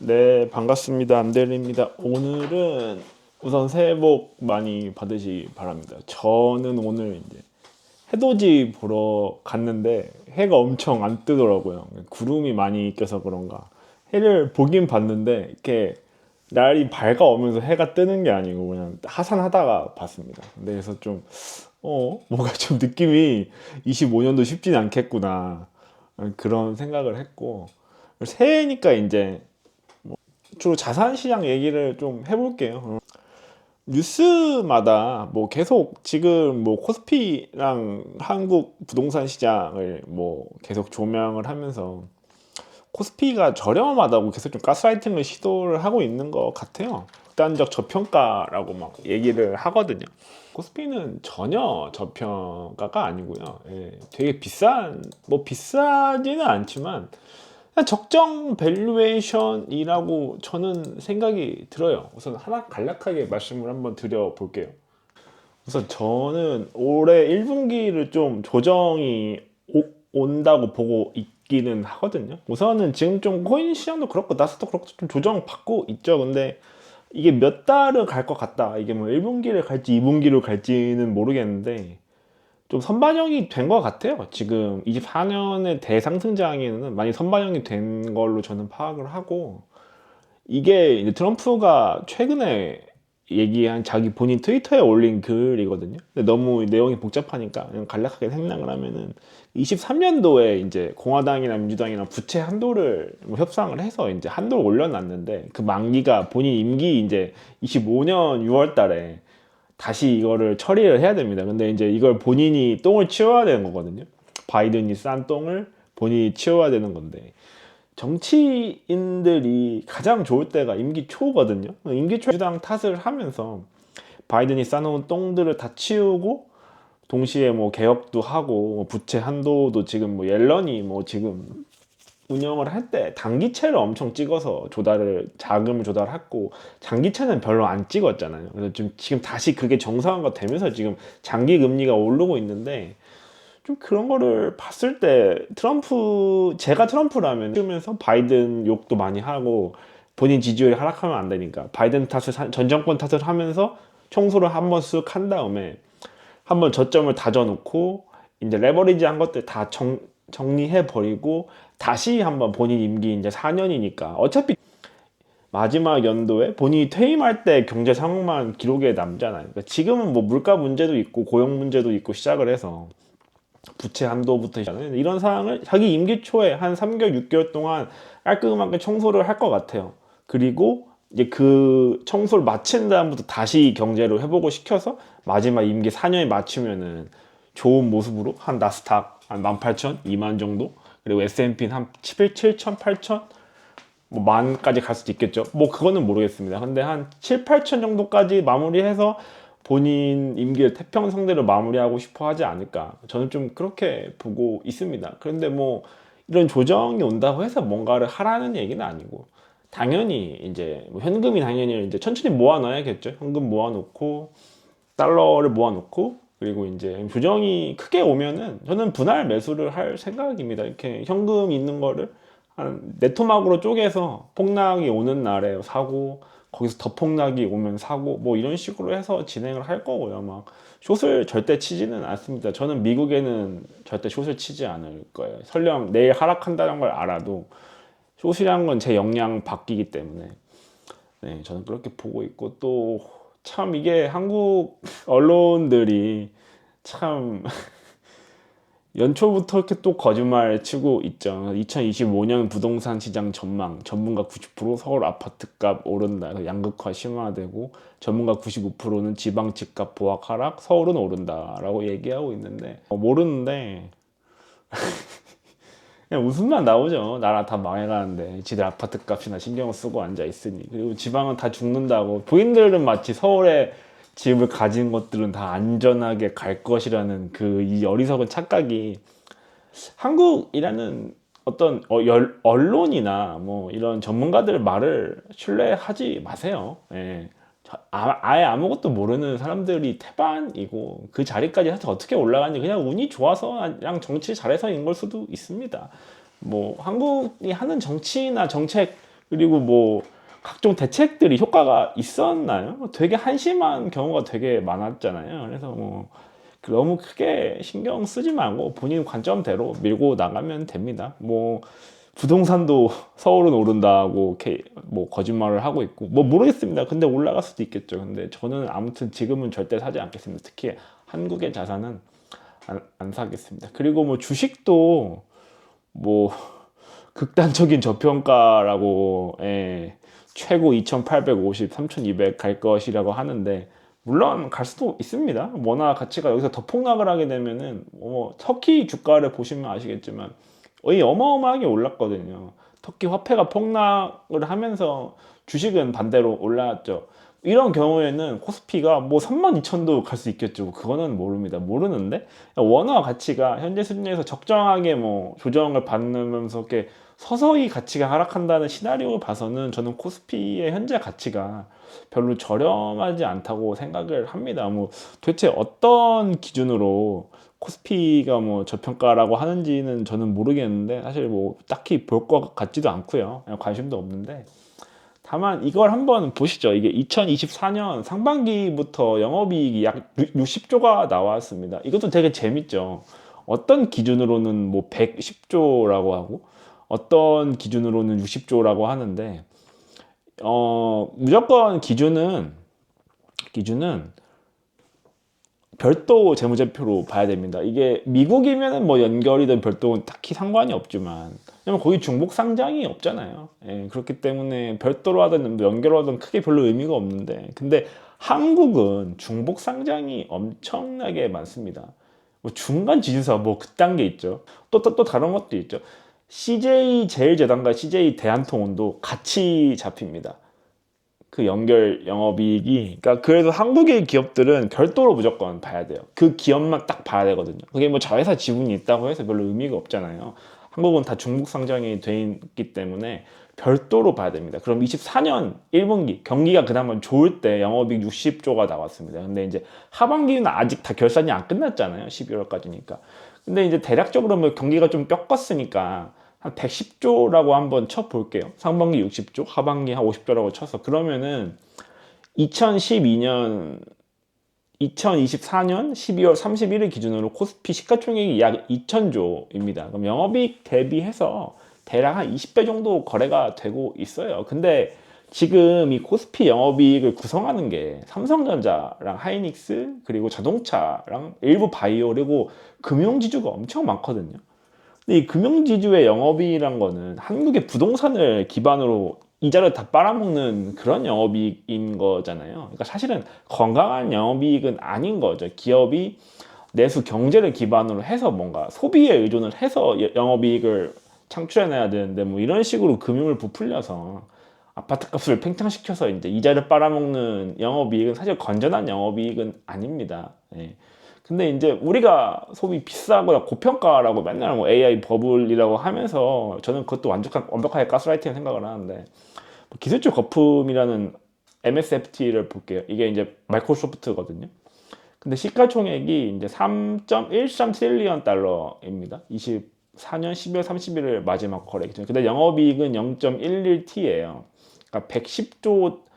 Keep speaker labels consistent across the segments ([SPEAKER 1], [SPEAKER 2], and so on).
[SPEAKER 1] 네, 반갑습니다. 안델리입니다. 오늘은 우선 새해 복 많이 받으시기 바랍니다. 저는 오늘 이제 해돋이 보러 갔는데 해가 엄청 안 뜨더라고요. 구름이 많이 껴서 그런가. 해를 보긴 봤는데 이렇게 날이 밝아오면서 해가 뜨는 게 아니고 그냥 하산하다가 봤습니다. 그래서 좀 어, 뭔가 좀 느낌이 25년도 쉽진 않겠구나. 그런 생각을 했고 새해니까 이제 주로 자산 시장 얘기를 좀 해볼게요. 뉴스마다 뭐 계속 지금 뭐 코스피랑 한국 부동산 시장을 뭐 계속 조명을 하면서 코스피가 저렴하다고 계속 좀 가스라이팅을 시도를 하고 있는 것 같아요. 극단적 저평가라고 막 얘기를 하거든요. 코스피는 전혀 저평가가 아니고요. 예, 되게 비싼 뭐 비싸지는 않지만 적정 밸류에이션이라고 저는 생각이 들어요. 우선 하나 간략하게 말씀을 한번 드려볼게요. 우선 저는 올해 1분기를 좀 조정이 오- 온다고 보고 있기는 하거든요. 우선은 지금 좀 코인 시장도 그렇고 나스도 그렇고 좀 조정 받고 있죠. 근데 이게 몇 달을 갈 것 같다. 이게 뭐 1분기를 갈지 2분기를 갈지는 모르겠는데 좀 선반영이 된 것 같아요. 지금 24년의 대상승장에는 많이 선반영이 된 걸로 저는 파악을 하고 이게 트럼프가 최근에 얘기한 자기 본인 트위터에 올린 글이거든요. 근데 너무 내용이 복잡하니까 그냥 간략하게 생략을 하면은 23년도에 이제 공화당이나 민주당이나 부채 한도를 뭐 협상을 해서 이제 한도를 올려놨는데 그 만기가 본인 임기 이제 25년 6월 달에 다시 이거를 처리를 해야 됩니다. 근데 이제 이걸 본인이 똥을 치워야 되는 거거든요. 바이든이 싼 똥을 본인이 치워야 되는 건데 정치인들이 가장 좋을 때가 임기 초거든요. 임기 초 주당 탓을 하면서 바이든이 싸놓은 똥들을 다 치우고 동시에 뭐 개혁도 하고 뭐 부채 한도도 지금 뭐 옐런이 뭐 지금 운영을 할 때 단기채를 엄청 찍어서 조달을 자금을 조달했고 장기채는 별로 안 찍었잖아요. 그래서 좀 지금 다시 그게 정상화가 되면서 지금 장기 금리가 오르고 있는데 좀 그런 거를 봤을 때 트럼프 제가 트럼프라면 그러면서 바이든 욕도 많이 하고 본인 지지율이 하락하면 안 되니까 바이든 탓을 사- 전 정권 탓을 하면서 청소를 한 번 쓱 한 다음에 한번 저점을 다져놓고 이제 레버리지 한 것들 다 정, 정리해 버리고 다시 한번 본인 임기 이제 4년이니까 어차피 마지막 연도에 본인이 퇴임할 때 경제 상황만 기록에 남잖아요. 그러니까 지금은 뭐 물가 문제도 있고 고용 문제도 있고 시작을 해서 부채 한도부터 시작하는 이런 상황을 자기 임기 초에 한 3개월, 6개월 동안 깔끔하게 청소를 할 것 같아요. 그리고 이제 그 청소를 마친 다음부터 다시 경제를 회복을 시켜서 마지막 임기 4년에 맞추면은 좋은 모습으로 한 나스닥 한 18,000, 2만 정도 그리고 S&P는 한 7, 7,000, 8,000뭐 만까지 갈 수도 있겠죠. 뭐 그거는 모르겠습니다. 근데 한 7, 8천 정도까지 마무리해서 본인 임기를 태평성대로 마무리하고 싶어 하지 않을까. 저는 좀 그렇게 보고 있습니다. 그런데 뭐 이런 조정이 온다고 해서 뭔가를 하라는 얘기는 아니고 당연히 이제 뭐 현금이 당연히 이제 천천히 모아놔야겠죠. 현금 모아놓고 달러를 모아놓고 그리고 이제 조정이 크게 오면은 저는 분할 매수를 할 생각입니다. 이렇게 현금 있는 거를 한 네토막으로 쪼개서 폭락이 오는 날에 사고 거기서 더 폭락이 오면 사고 뭐 이런 식으로 해서 진행을 할 거고요. 막 숏을 절대 치지는 않습니다. 저는 미국에는 절대 숏을 치지 않을 거예요. 설령 내일 하락한다는 걸 알아도 숏이란 건 제 역량 바뀌기 때문에 네, 저는 그렇게 보고 있고 또 참 이게 한국 언론들이 참 연초부터 이렇게 또 거짓말 치고 있죠. 2025년 부동산 시장 전망 전문가 90% 서울 아파트값 오른다. 양극화 심화되고 전문가 95%는 지방 집값 보합 하락, 서울은 오른다라고 얘기하고 있는데 어, 모르는데 그냥 웃음만 나오죠. 나라 다 망해가는데 지들 아파트 값이나 신경 쓰고 앉아 있으니 그리고 지방은 다 죽는다고 부인들은 마치 서울에 집을 가진 것들은 다 안전하게 갈 것이라는 그 이 어리석은 착각이 한국이라는 어떤 어, 열- 언론이나 뭐 이런 전문가들 말을 신뢰하지 마세요. 예. 저- 아, 아예 아무것도 모르는 사람들이 태반이고 그 자리까지 사실 어떻게 올라가는지 그냥 운이 좋아서 그냥 정치 잘해서인 걸 수도 있습니다. 뭐 한국이 하는 정치나 정책 그리고 뭐 각종 대책들이 효과가 있었나요? 되게 한심한 경우가 되게 많았잖아요. 그래서 뭐 너무 크게 신경 쓰지 말고 본인 관점대로 밀고 나가면 됩니다. 뭐 부동산도 서울은 오른다고 이렇게 뭐 거짓말을 하고 있고 뭐 모르겠습니다. 근데 올라갈 수도 있겠죠. 근데 저는 아무튼 지금은 절대 사지 않겠습니다. 특히 한국의 자산은 안, 안 사겠습니다. 그리고 뭐 주식도 뭐 극단적인 저평가라고 예, 최고 2,850, 3,200 갈 것이라고 하는데 물론 갈 수도 있습니다. 워낙 가치가 여기서 더 폭락을 하게 되면은 뭐 터키 주가를 보시면 아시겠지만 거의 어마어마하게 올랐거든요. 터키 화폐가 폭락을 하면서 주식은 반대로 올랐죠. 이런 경우에는 코스피가 뭐 32,000도 갈 수 있겠죠. 그거는 모릅니다. 모르는데 원화 가치가 현재 수준에서 적정하게 뭐 조정을 받으면서 이렇게 서서히 가치가 하락한다는 시나리오를 봐서는 저는 코스피의 현재 가치가 별로 저렴하지 않다고 생각을 합니다. 뭐 도대체 어떤 기준으로 코스피가 뭐 저평가라고 하는지는 저는 모르겠는데 사실 뭐 딱히 볼 것 같지도 않고요. 관심도 없는데 다만 이걸 한번 보시죠. 이게 2024년 상반기부터 영업이익이 약 60조가 나왔습니다. 이것도 되게 재밌죠. 어떤 기준으로는 뭐 110조라고 하고 어떤 기준으로는 60조라고 하는데 어 무조건 기준은 기준은 별도 재무제표로 봐야 됩니다. 이게 미국이면은 뭐 연결이든 별도는 딱히 상관이 없지만 왜냐면 거기 중복 상장이 없잖아요. 예, 그렇기 때문에 별도로 하든 뭐 연결로 하든 크게 별로 의미가 없는데 근데 한국은 중복 상장이 엄청나게 많습니다. 뭐 중간 지주사 뭐 그딴 게 있죠. 또또또 다른 것도 있죠. CJ 제일재단과 CJ 대한통운도 같이 잡힙니다. 그 연결 영업이익이 그러니까 그래서 한국의 기업들은 별도로 무조건 봐야 돼요. 그 기업만 딱 봐야 되거든요. 그게 뭐 자회사 지분이 있다고 해서 별로 의미가 없잖아요. 한국은 다 중국 상장이 돼 있기 때문에 별도로 봐야 됩니다. 그럼 24년 1분기 경기가 그나마 좋을 때 영업이익 60조가 나왔습니다. 근데 이제 하반기는 아직 다 결산이 안 끝났잖아요. 12월까지니까. 근데 이제 대략적으로 뭐 경기가 좀 꺾었으니까 한 110조라고 한번 쳐볼게요. 상반기 60조, 하반기 한 50조라고 쳐서 그러면은 2012년 2024년 12월 31일 기준으로 코스피 시가총액이 약 2천조입니다. 그럼 영업이익 대비해서 대략 한 20배 정도 거래가 되고 있어요. 근데 지금 이 코스피 영업이익을 구성하는 게 삼성전자랑 하이닉스 그리고 자동차랑 일부 바이오 그리고 금융지주가 엄청 많거든요. 근데 이 금융지주의 영업이익이란 거는 한국의 부동산을 기반으로 이자를 다 빨아먹는 그런 영업이익인 거잖아요. 그러니까 사실은 건강한 영업이익은 아닌 거죠. 기업이 내수 경제를 기반으로 해서 뭔가 소비에 의존을 해서 영업이익을 창출해내야 되는데 뭐 이런 식으로 금융을 부풀려서 아파트 값을 팽창시켜서 이제 이자를 빨아먹는 영업이익은 사실 건전한 영업이익은 아닙니다. 예. 근데 이제 우리가 소비 비싸거나 고평가라고 맨날 뭐 AI 버블이라고 하면서 저는 그것도 완벽한, 완벽하게 가스라이팅 생각을 하는데 뭐 기술적 거품이라는 MSFT를 볼게요. 이게 이제 마이크로소프트거든요. 근데 시가총액이 이제 3.13 트릴리언 달러입니다. 24년 12월 31일 마지막 거래 기준. 근데 영업이익은 0.11T예요. 그러니까 110조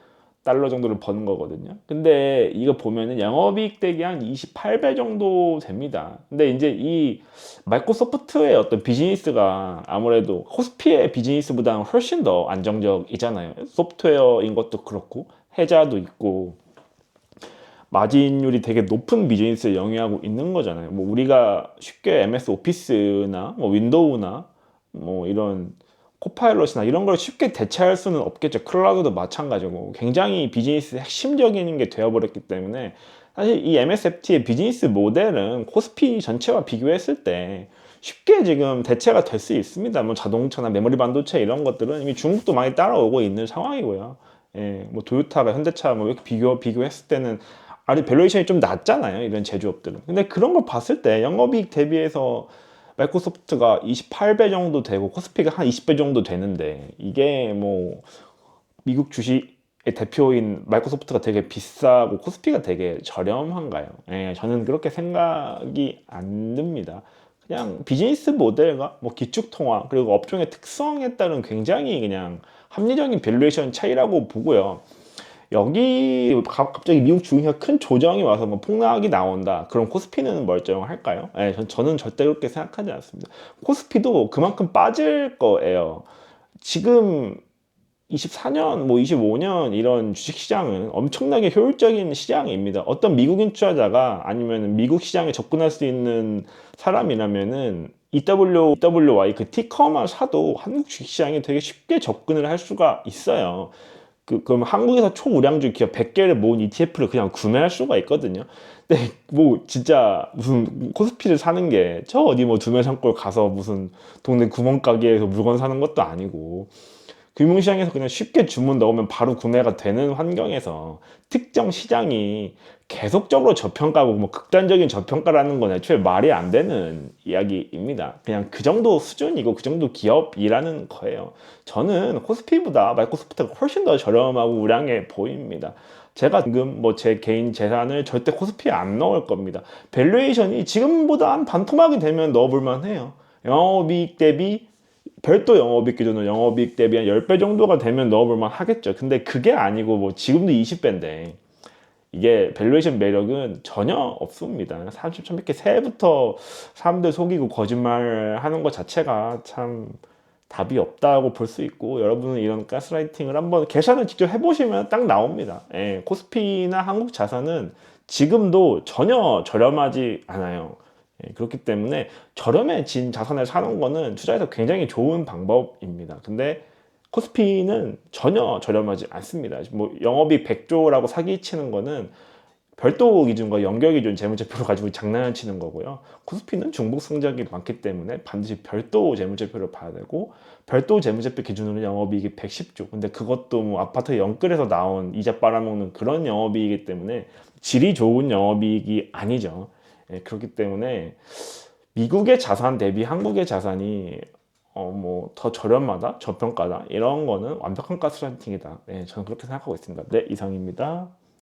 [SPEAKER 1] 달러 정도를 버는 거거든요. 근데 이거 보면은 영업이익 대비 한 28배 정도 됩니다. 근데 이제 이 마이크로소프트의 어떤 비즈니스가 아무래도 코스피의 비즈니스보다는 훨씬 더 안정적이잖아요. 소프트웨어인 것도 그렇고 해자도 있고 마진율이 되게 높은 비즈니스를 영위하고 있는 거잖아요. 뭐 우리가 쉽게 MS 오피스나 뭐 윈도우나 뭐 이런 코파일럿이나 이런 걸 쉽게 대체할 수는 없겠죠. 클라우드도 마찬가지고 굉장히 비즈니스 핵심적인 게 되어버렸기 때문에 사실 이 MSFT의 비즈니스 모델은 코스피 전체와 비교했을 때 쉽게 지금 대체가 될 수 있습니다. 뭐 자동차나 메모리 반도체 이런 것들은 이미 중국도 많이 따라오고 있는 상황이고요. 예, 뭐 도요타가 현대차 뭐 이렇게 비교 비교했을 때는 아직 밸류에이션이 좀 낮잖아요. 이런 제조업들은. 근데 그런 걸 봤을 때 영업이익 대비해서 마이크로소프트가 28배 정도 되고 코스피가 한 20배 정도 되는데 이게 뭐 미국 주식의 대표인 마이크로소프트가 되게 비싸고 코스피가 되게 저렴한가요? 예, 저는 그렇게 생각이 안 듭니다. 그냥 비즈니스 모델과 뭐 기축 통화 그리고 업종의 특성에 따른 굉장히 그냥 합리적인 밸류에이션 차이라고 보고요. 여기 가- 갑자기 미국 주식이 큰 조정이 와서 뭐 폭락이 나온다. 그럼 코스피는 멀쩡할까요? 네, 전, 저는 절대 그렇게 생각하지 않습니다. 코스피도 그만큼 빠질 거예요. 지금 24년, 뭐 25년 이런 주식 시장은 엄청나게 효율적인 시장입니다. 어떤 미국인 투자자가 아니면 미국 시장에 접근할 수 있는 사람이라면은 EW, EWY 그 티커만 사도 한국 주식 시장에 되게 쉽게 접근을 할 수가 있어요. 그, 그럼 한국에서 초우량주 기업 100개를 모은 ETF를 그냥 구매할 수가 있거든요. 근데 뭐 진짜 무슨 코스피를 사는 게 저 어디 뭐 두메산골 가서 무슨 동네 구멍가게에서 물건 사는 것도 아니고 금융시장에서 그냥 쉽게 주문 넣으면 바로 구매가 되는 환경에서 특정 시장이 계속적으로 저평가고 뭐 극단적인 저평가라는 건 애초에 말이 안 되는 이야기입니다. 그냥 그 정도 수준이고 그 정도 기업이라는 거예요. 저는 코스피보다 마이크로소프트가 훨씬 더 저렴하고 우량해 보입니다. 제가 지금 뭐 제 개인 재산을 절대 코스피에 안 넣을 겁니다. 밸류에이션이 지금보다 한 반토막이 되면 넣어볼만 해요. 영업이익 대비 별도 영업이익 기준으로 영업이익 대비 한 10배 정도가 되면 넣어볼만 하겠죠. 근데 그게 아니고 뭐 지금도 20배인데 이게 밸류에이션 매력은 전혀 없습니다. 30, 1100개 새해부터 사람들 속이고 거짓말 하는 것 자체가 참 답이 없다고 볼 수 있고 여러분은 이런 가스라이팅을 한번 계산을 직접 해보시면 딱 나옵니다. 예, 코스피나 한국 자산은 지금도 전혀 저렴하지 않아요. 예, 그렇기 때문에 저렴해진 자산을 사는 거는 투자에서 굉장히 좋은 방법입니다. 근데 코스피는 전혀 저렴하지 않습니다. 뭐 영업이 100조라고 사기치는 거는 별도 기준과 연결 기준 재무제표를 가지고 장난을 치는 거고요. 코스피는 중복 성적이 많기 때문에 반드시 별도 재무제표를 봐야 되고 별도 재무제표 기준으로 영업이익이 110조. 근데 그것도 뭐 아파트 영끌에서 나온 이자 빨아먹는 그런 영업이익이기 때문에 질이 좋은 영업이익이 아니죠. 예, 그렇기 때문에 미국의 자산 대비 한국의 자산이 어 뭐 더 저렴하다, 저평가다 이런 거는 완벽한 가스라이팅이다. 네, 저는 그렇게 생각하고 있습니다. 네, 이상입니다.